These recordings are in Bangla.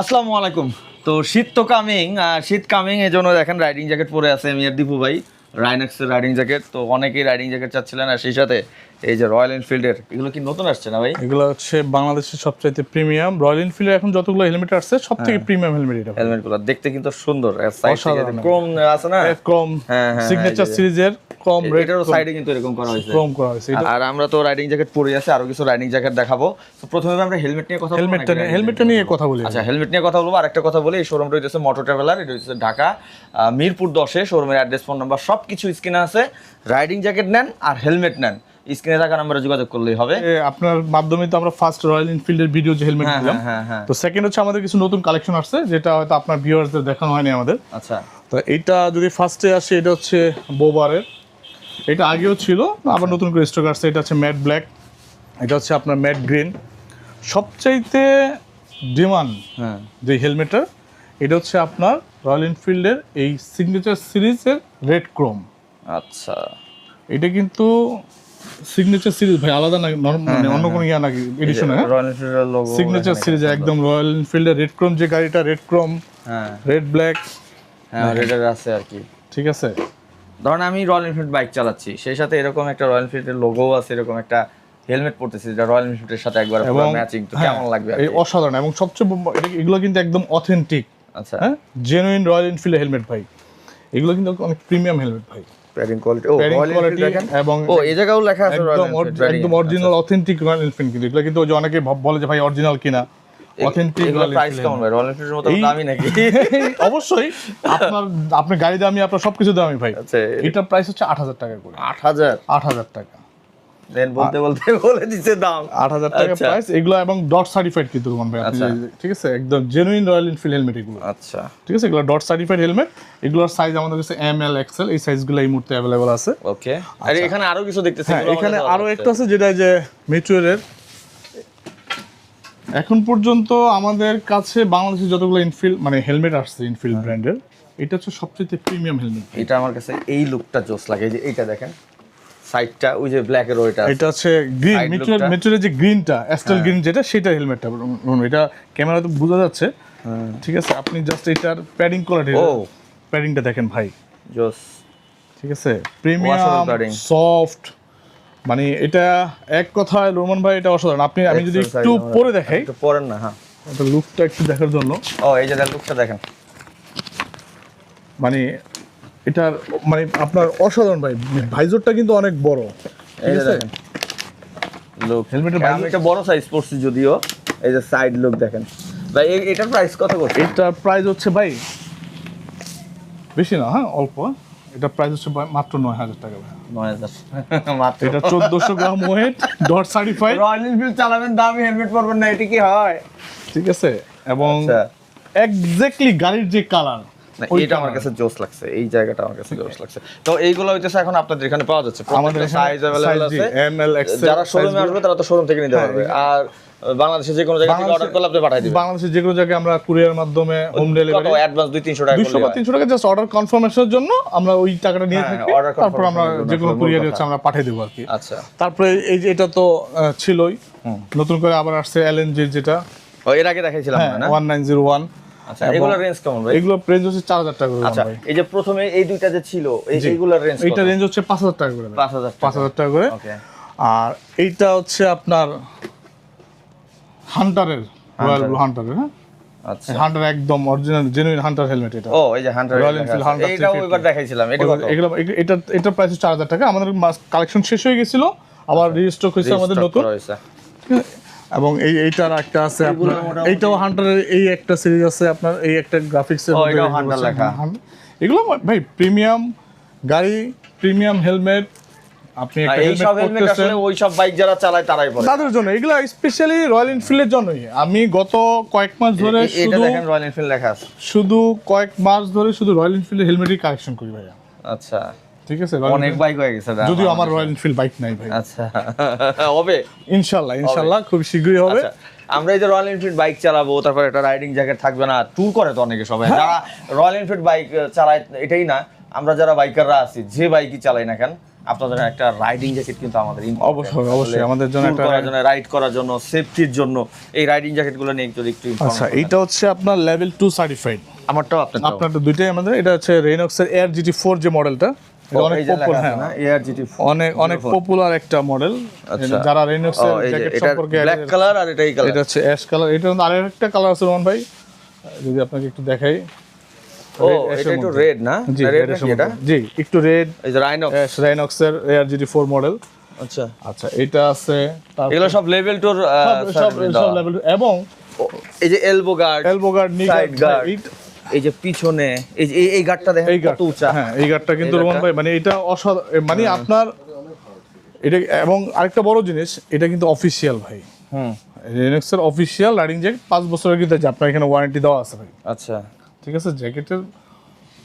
আসসালামু আলাইকুম। তো শীত তো কামিং শীত কামিং এই জন্য দেখেন রাইডিং জ্যাকেট পরে আছে আমি আর দীপু ভাই রাইনাক্সের রাইডিং জ্যাকেট তো অনেকেই রাইডিং জ্যাকেট চাচ্ছিলেন আর সেই সাথে এই যে রয়্যাল এনফিল্ডের এগুলো কি নতুন আসছে না ভাই? এগুলো হচ্ছে বাংলাদেশের সবচাইতে প্রিমিয়াম রয়্যাল এনফিল্ডের এখন যতগুলো হেলমেট আসছে সব থেকে প্রিমিয়াম হেলমেট এটা হেলমেটগুলো দেখতে কিন্তু সুন্দর। ক্রোম আছে না? ক্রম সিগনেচার সিরিজের ক্রম রেড এটারও সাইডে কিন্তু এরকম করা হয়েছে। ক্রম করা হয়েছে। আর আমরা তো রাইডিং জ্যাকেট পরে আছে আরও কিছু রাইডিং জ্যাকেট দেখাবো। তো প্রথমে আমরা হেলমেট নিয়ে কথা বলব হেলমেটটা নিয়ে হেলমেটটা নিয়ে কথা বলি আচ্ছা হেলমেট নিয়ে কথা বলব। আরেকটা কথা বলি এই শোরুমটা হচ্ছে মোটর ট্রাভেলার এটা হচ্ছে ঢাকা। মিরপুর দশে শোরুমের অ্যাড্রেস ফোন নাম্বার সব কিছু স্ক্রিনে আছে। রাইডিং জ্যাকেট নেন আর হেলমেট নেন। স্ক্রিনে থাকা নাম্বারে যোগাযোগ করলেই হবে। আপনার মাধ্যমে তো আমরা ফার্স্ট রয়্যাল এনফিল্ডের ভিডিও যে হেলমেট হ্যাঁ দিলাম। হ্যাঁ হ্যাঁ। হ্যাঁ তো সেকেন্ড হচ্ছে আমাদের কিছু নতুন কালেকশন আসছে যেটা হয়তো আপনার ভিউয়ার্সদের দেখানো হয়নি আমাদের। আচ্ছা। তো এইটা যদি ফার্স্টে আসে এটা হচ্ছে বোবারের এটা আগেও ছিল আবার নতুন করে স্টক আসছে। এটা হচ্ছে ম্যাট ব্ল্যাক এটা হচ্ছে আপনার ম্যাট গ্রিন। সবচাইতে ডিমান্ড হ্যাঁ। যে হেলমেটটা এটা হচ্ছে আপনার রয়্যাল এনফিল্ডের এই সিগনেচার সিরিজের রেড ক্রোম আচ্ছা। এটা কিন্তু সিগনেচার সিরিজ ভাই আলাদা না নর- মানে অন্য কোনো ইয়া নাকি এডিশন হ্যাঁ? রয়্যাল এনফিল্ডের লোগো সিগনেচার সিরিজ একদম। রয়্যাল এনফিল্ডের রেড ক্রোম যে গাড়িটা রেড ক্রোম হ্যাঁ। রেড ব্ল্যাক হ্যাঁ রেডার আছে আর কি। ঠিক আছে? ধরেন আমি রয়্যাল এনফিল্ড বাইক চালাচ্ছি সেই সাথে এরকম একটা রয়্যাল এনফিল্ডের লোগো আছে এরকম একটা হেলমেট পরতেছি যেটা রয়্যাল এনফিল্ডের সাথে একবার এবং ম্যাচিং তো হ্যাঁ, কেমন লাগবে এই অসাধারণ এবং সবচেয়ে এগুলো কিন্তু একদম অথেন্টিক আচ্ছা। হ্যাঁ? জেনুইন রয়্যাল এনফিল্ডের হেলমেট ভাই। এগুলো কিন্তু অনেক প্রিমিয়াম হেলমেট ভাই। প্যাডিং কোয়ালিটি ও রয়্যাল এবং ও এই জায়গাও লেখা আছে রয়্যাল একদম একদম অরিজিনাল অথেন্টিক রয়্যাল এনফিল্ড কিন্তু। এগুলো কিন্তু ওই যে অনেকে ভাব- বলে যে ভাই অরিজিনাল কিনা। অথেন্টিক প্রাইস কেমন ভাই রয়্যাল এনফিল্ডের মতো দামি নাকি? অবশ্যই। আপনার আপনার গাড়ি দামি আপনার সবকিছু দামি ভাই। আচ্ছা এটার প্রাইস হচ্ছে আট হাজার টাকা করে। আট হাজার? টাকা। দেন বলতে বলতে বলে দিছে দাম। আট হাজার টাকা আচ্ছা। প্রাইস এগুলো এবং ডট সার্টিফাইড কিন্তু রোমান ভাই আপনি আচ্ছা। ঠিক আছে? একদম জেনুইন রয়্যাল এনফিল্ড হেলমেট এগুলো। আচ্ছা। ঠিক আছে? এগুলো ডট সার্টিফাইড হেলমেট এগুলোর সাইজ আমাদের কাছে এম এল এক্সেল এই সাইজগুলো এই মুহূর্তে আছে। ওকে আর এখানে আরও কিছু দেখতেছি হ্যাঁ এখানে আরও একটা আছে যেটা যে মিচুয়ারের এখন পর্যন্ত আমাদের কাছে বাংলাদেশে যতগুলো ইনফিল্ড মানে হেলমেট আসছে ইনফিল্ড হ্যাঁ। ব্র্যান্ডের এটা হচ্ছে সবচেয়ে প্রিমিয়াম হেলমেট এটা আমার কাছে এই লুকটা জোস লাগে যে এইটা দেখেন সাইডটা ওই যে ব্ল্যাক এর ওইটা এটা হচ্ছে গ্রিন? হ্যাঁ। মিচুয়ারের যে গ্রিনটা অ্যাস্টাল গ্রিন যেটা সেটা হেলমেটটা এটা ক্যামেরা তো বোঝা যাচ্ছে ঠিক আছে আপনি জাস্ট এটার প্যাডিং কোয়ালিটি ও প্যাডিংটা দেখেন ভাই জোস ঠিক আছে প্রিমিয়াম। সফট মানে এটা এক কথায় রোমান ভাই এটা অসাধারণ। আপনি আমি যদি একটু পরে দেখাই। একটু পরেন না হ্যাঁ। এটা লুকটা একটু দেখার জন্য। ও এই যে লুকটা দেখেন। মানে এটার মানে আপনার অসাধারণ ভাই। ভাইজরটা কিন্তু অনেক বড়। এই যে দেখেন। লুক হেলমেটের আমি এটা বড় সাইজ পড়ছি যদিও। এই যে সাইড লুক দেখেন। ভাই এটার প্রাইস কত করছে এটার প্রাইস হচ্ছে ভাই বেশি না হ্যাঁ অল্প। এটা প্রাইস হচ্ছে মাত্র নয় হাজার টাকা ভাই। নয় হাজার। মাত্র। এটা চোদ্দশো gram weight DOT certified Royal Enfield চালাবেন দামি হেলমেট পরবেন না এটা কি হয়? ঠিক আছে? এবং আচ্ছা। এক্স্যাক্টলি গাড়ির যে কালার এটা আমার কাছে লাগছে এই জায়গাটা আমার কাছে তো এইগুলো এখন পাওয়া যাচ্ছে। যারা শোরুম থেকে নিতে হ্যাঁ, পারবে। আর অর্ডার জায়গায় আমরা কুরিয়ার মাধ্যমে টাকা বা 300 টাকা অর্ডার জন্য আমরা ওই টাকাটা নিয়ে হ্যাঁ, তারপর আমরা আমরা পাঠিয়ে আচ্ছা। তারপরে এই যে এটা তো ছিলই। নতুন করে আবার আসছে এলএনজি যেটা। এর আগে দেখাইছিলাম হ্যাঁ, আচ্ছা এগুলোর রেঞ্জ কেমন ভাই? এগুলো রেঞ্জ হচ্ছে চার হাজার টাকা করে আচ্ছা এই যে প্রথমে এই দুইটা যে ছিল এই এইগুলোর রেঞ্জ এইটা রেঞ্জ হচ্ছে পাঁচ হাজার টাকা করে দাম। পাঁচ হাজার পাঁচ হাজার টাকা করে। ওকে আর এইটা হচ্ছে আপনার হান্টারের রয়্যাল ব্লু হান্টারের হ্যাঁ? আচ্ছা। হান্টার একদম অরিজিনাল জেনুইন হান্টার হেলমেট এটা। ও এই যে হান্টার Enfield Hunter এইটাও 350 এবার দেখাইছিলাম এটা কত? এটা এটা প্রাইস চার হাজার টাকা। আমাদের কালেকশন শেষ হয়ে গেছিল আবার রিস্টক হয়েছে আমাদের নতুন। এবং এই এইটার একটা আছে আপনার এইটাও হান্টারের এই একটা সিরিজ আছে আপনার এই একটা গ্রাফিক্স ও, এটাও Hunter লেখা। এগুলো ভাই প্রিমিয়াম গাড়ি প্রিমিয়াম হেলমেট আপনি একটা এই সব হেলমেট আসলে ওই সব বাইক যারা চালায় তারাই পরে। তাদের জন্য এগুলো স্পেশালি রয়্যাল এনফিল্ডের জন্যই। আমি গত কয়েক মাস ধরে এ- এটা শুধু দেখেন রয়্যাল এনফিল্ড লেখা আছে। শুধু কয়েক মাস ধরে শুধু রয়্যাল এনফিল্ডের হেলমেটই কালেকশন করি ভাইয়া। আচ্ছা। ঠিক আছে অনেক বাইক হয়ে গেছে। যদিও আমার রয়্যাল এনফিল্ড বাইক নাই ভাই। আচ্ছা। হবে? ইনশাল্লাহ ইনশাল্লাহ খুব শীঘ্রই হবে। আচ্ছা আমরা এই যে রয়্যাল এনফিল্ড বাইক চালাবো তারপর একটা রাইডিং জ্যাকেট থাকবে না ট্যুর করে তো অনেকে সবাই। যারা রয়্যাল এনফিল্ড বাইক চালায় এটাই না আমরা যারা বাইকাররা আছি যে বাইকই চালাই না কেন আপনাদের একটা রাইডিং জ্যাকেট কিন্তু আমাদের অবশ্যই, অবশ্যই, আমাদের জন্য একটা করার জন্য রাইড করার জন্য সেফটির জন্য এই রাইডিং জ্যাকেটগুলো নিয়ে একটু inform আচ্ছা। এইটা হচ্ছে আপনার লেভেল টু সার্টিফাইড আমারটাও আপনার আপনার দুইটাই আমাদের এটা হচ্ছে রেনক্সের এয়ার জিটি ফোর যে মডেলটা এটা অনেক পপুলার এআরজিটি অনেক অনেক পপুলার একটা মডেল। যারা রেনক্সের জ্যাকেট এটা সম্পর্কে ব্ল্যাক কালার আর এটাই কালার এটা হচ্ছে অ্যাশ কালার এটা আরেকটা কালার আছে রোহন ভাই। যদি আপনাকে একটু দেখাই। ও এটা একটু রেড না? রেড red ash নাকি এর এটা? জি একটু রেড এই যে রাইনো অ্যাশ রেনক্সের জিটি ফোর মডেল আচ্ছা। আচ্ছা এটা আছে এগুলো সব লেভেল টুর সব সব সব লেভেল এবং এই যে elbow guard elbow guard knee Side guard। এই যে পিছনে এই যে এই- গার্ডটা দেখেন কত উঁচা। হ্যাঁ এই গার্ডটা কিন্তু রোমান ভাই মানে এটা অসাধারণ মানে আপনার এটা এবং আরেকটা বড় জিনিস এটা কিন্তু অফিসিয়াল ভাই। হুম। রেনেক্সের অফিসিয়াল রাইডিং জ্যাকেট পাঁচ বছরের কিন্তু আছে আপনার এখানে ওয়ারেন্টি দেওয়া আছে ভাই। আচ্ছা। ঠিক আছে জ্যাকেটের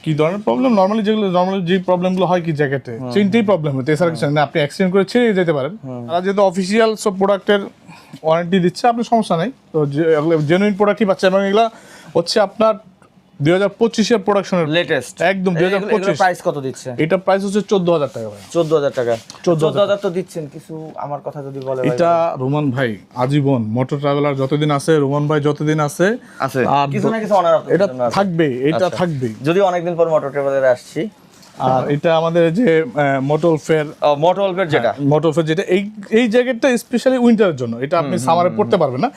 কি ধরনের প্রবলেম নর্মালি যেগুলো নর্মালি যে প্রবলেমগুলো হয় কি জ্যাকেটে চিনতেই প্রবলেম হতো এছাড়া কিছু না আপনি অ্যাক্সিডেন্ট করে ছেড়ে যেতে পারেন। তারা যেহেতু অফিসিয়াল সব প্রোডাক্টের ওয়ারেন্টি দিচ্ছে আপনার সমস্যা নেই। তো জেনুইন প্রোডাক্টই পাচ্ছে এবং এগুলো হচ্ছে আপনার দুই হাজার পঁচিশের প্রোডাকশনের লেটেস্ট একদম 2025 প্রাইস কত দিচ্ছে? এটা প্রাইস হচ্ছে চোদ্দ হাজার টাকা ভাই। চোদ্দ হাজার টাকা। 14,000 চোদ্দ হাজার তো দিচ্ছেন কিছু আমার কথা যদি বলে এটা রোমান ভাই আজীবন মোটর ট্রাভেলার যতদিন আছে রোমান ভাই যতদিন আছে আছে। কিছু না কিছু অনার এটা থাকবে এটা থাকবে যদি অনেকদিন পর মোটর ট্রাভেলারে আসছি। আর এটা আমাদের যে মোটর ফেয়ার মোটর অল্পের যেটা। মোটর ফেয়ার যেটা এই এই জ্যাকেটটা স্পেশালি উইন্টারের জন্য। এটা আপনি সামারে পড়তে পারবেন না।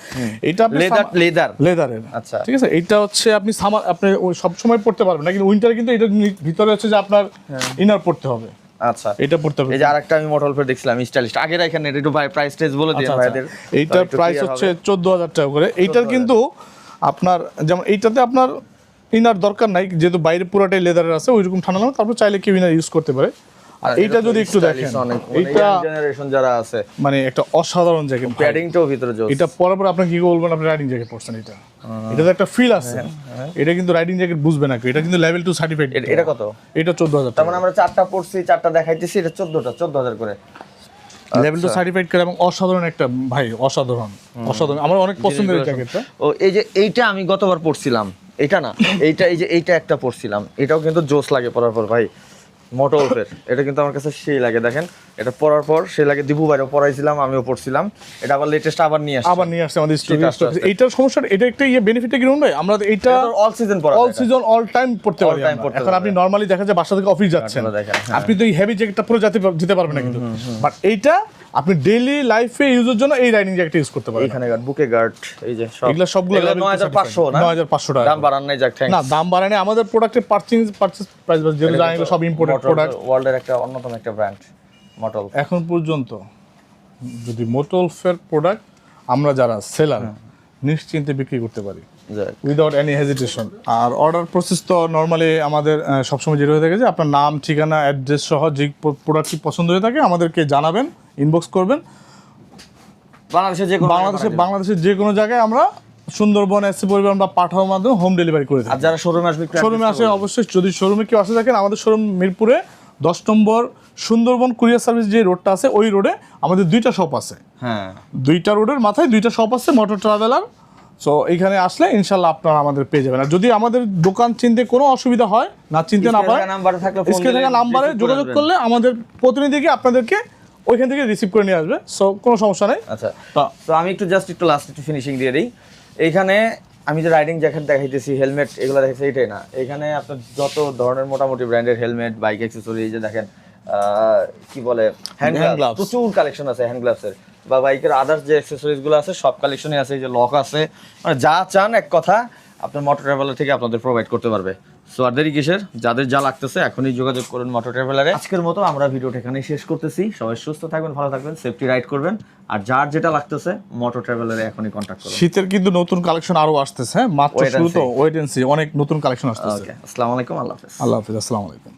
এটা আপনি লেদার লেদার লেদারের আচ্ছা। ঠিক আছে এটা হচ্ছে আপনি সামার আপনি সব সময় পড়তে পারবেন না কিন্তু উইন্টারে কিন্তু এটা ভিতরে হচ্ছে যে আপনার ইনার পড়তে হবে। আচ্ছা। এটা পড়তে হবে। এই যে আরেকটা আমি দেখছিলাম স্টাইলিশ আগের এখানে একটু ভাই প্রাইস বলে দিন আচ্ছা, আচ্ছা। ভাইদের। এইটার প্রাইস হচ্ছে হবে। চোদ্দ হাজার টাকা করে। এইটার কিন্তু আপনার যেমন এইটাতে আপনার ইনার দরকার নাই যেহেতু বাইরে পুরোটাই লেদারের আছে ওইরকম ঠান্ডা না তারপর চাইলে কেউ ইনার ইউজ করতে পারে। আর এইটা যদি একটু দেখেন এইটা জেনারেশন যারা আছে মানে একটা অসাধারণ জ্যাকেট প্যাডিংটাও ভিতরে জোস। এটা পরার পর আপনি কি বলবেন আপনি রাইডিং জ্যাকেট পরছেন এটা? এটা তো একটা ফিল আছে। এটা কিন্তু রাইডিং জ্যাকেট বুঝবে না এটা কিন্তু লেভেল টু সার্টিফাইড এটা কত? এটা চোদ্দ হাজার তার মানে আমরা চারটা পড়ছি চারটা দেখাইতেছি এটা চোদ্দটা চোদ্দ হাজার করে। লেভেল টু সার্টিফাইড করে এবং অসাধারণ একটা ভাই অসাধারণ অসাধারণ। আমার অনেক পছন্দের এই জ্যাকেটটা ও এই যে এইটা আমি গতবার পড়ছিলাম এটা না এইটা এই যে এইটা একটা পড়ছিলাম এটাও কিন্তু জোস লাগে পরার পর ভাই। মোটরফের এটা কিন্তু আমার কাছে সেই লাগে দেখেন। এটা পরার পর সেই লাগে দিবু বাইরে পড়াইছিলাম আমিও পড়ছিলাম এটা আবার লেটেস্ট আবার নিয়ে আসছে। আবার নিয়ে আসছে আমাদের আসতে। এইটার সমস্যা এটা একটা ইয়ে বেনিফিটটা কীরকম ভাই? আমরা এটা অল সিজন পরা অল সিজন অল টাইম পড়তে পারি। এখন আপনি নরমালি দেখা যায় বাসা থেকে অফিস যাচ্ছেন। হ্যাঁ। আপনি তো এই হেভি জ্যাকেটটা পুরো যেতে যেতে পারবেন না কিন্তু। বাট এইটা আপনি ডেইলি লাইফে ইউজের জন্য এই রাইডিং জ্যাকেট ইউজ করতে পারেন। এখানে গার্ড বুকে গার্ড এই যে সব। এগুলো সবগুলো level নয় হাজার পাঁচশো না? 9500 টাকা দাম বাড়ান নাই যাক থ্যাংক না দাম বাড়ায়নি। আমাদের প্রোডাক্টের পারচেজ পারচেজ প্রাইস বাস যেগুলো জানেন সব ইম্পোর্টেড প্রোডাক্ট ওয়ার্ল্ডের একটা অন্যতম একটা ব্র্যান্ড মটল এখন পর্যন্ত যদি মোটলফের প্রোডাক্ট আমরা যারা সেলার নিশ্চিন্তে বিক্রি করতে পারি। উইদাউট এনি হেজিটেশন আর অর্ডার প্রসেস তো নর্মালি আমাদের সবসময় যেটা হয়ে থাকে যে আপনার নাম ঠিকানা অ্যাড্রেস সহ যে প্রোডাক্টটি পছন্দ হয়ে থাকে আমাদেরকে জানাবেন। ইনবক্স করবেন। বাংলাদেশে যে কোনো বাংলাদেশে বাংলাদেশের যে কোনো জায়গায় আমরা সুন্দরবন এসে পরিবার বা পাঠাওয়ার মাধ্যমে হোম ডেলিভারি করে দিই আর যারা শোরুমে আসবে শোরুমে আসে অবশ্যই। যদি শোরুমে কেউ আসে থাকেন আমাদের শোরুম মিরপুরে দশ নম্বর সুন্দরবন কুরিয়ার সার্ভিস যে রোডটা আছে ওই রোডে আমাদের দুইটা শপ আছে। হ্যাঁ। দুইটা রোডের মাথায় দুইটা শপ আছে মোটর ট্রাভেলার সো এইখানে আসলে ইনশাল্লাহ আপনারা আমাদের পেয়ে যাবেন। আর যদি আমাদের দোকান চিনতে কোনো অসুবিধা হয় না চিনতে না পারে নাম্বারে যোগাযোগ করলে আমাদের প্রতিনিধিকে আপনাদেরকে ওইখান থেকে রিসিভ করে নিয়ে আসবে। সো কোনো সমস্যা নেই। আচ্ছা। তো আমি একটু জাস্ট একটু লাস্ট একটু ফিনিশিং দিয়ে দিই। এইখানে আমি যে রাইডিং জ্যাকেট দেখাইতেছি হেলমেট এগুলো দেখাচ্ছি এটাই না। এখানে আপনার যত ধরনের মোটামুটি ব্র্যান্ডের হেলমেট বাইক অ্যাক্সেসরি এই যে দেখেন কি বলে হ্যান্ড গ্লাভস প্রচুর কালেকশন আছে হ্যান্ড গ্লাভসের বা বাইকের আদার্স যে অ্যাক্সেসরিজগুলো আছে সব কালেকশনে আছে এই যে লক আছে। মানে যা চান এক কথা আপনার মোটর ট্রাভেলার থেকে আপনাদের প্রোভাইড করতে পারবে। সো আর দেরি কিসের? যাদের যা লাগতেছে এখনই যোগাযোগ করুন মোটর ট্রাভেলারে আজকের মতো আমরা ভিডিওটা এখানেই শেষ করতেছি। সবাই সুস্থ থাকবেন ভালো থাকবেন সেফটি রাইড করবেন। আর যার যেটা লাগতেছে মোটর ট্রাভেলারে এখনই কন্ট্যাক্ট করুন। শীতের কিন্তু নতুন কালেকশন আরও আসতেছে হ্যাঁ? মাত্র শুরু তো ওয়েট এন্ড সি অনেক নতুন কালেকশন আসতেছে। ওকে আসসালামু আলাইকুম আল্লাহ হাফেজ। আল্লাহ হাফেজ আসসালামু আলাইকুম।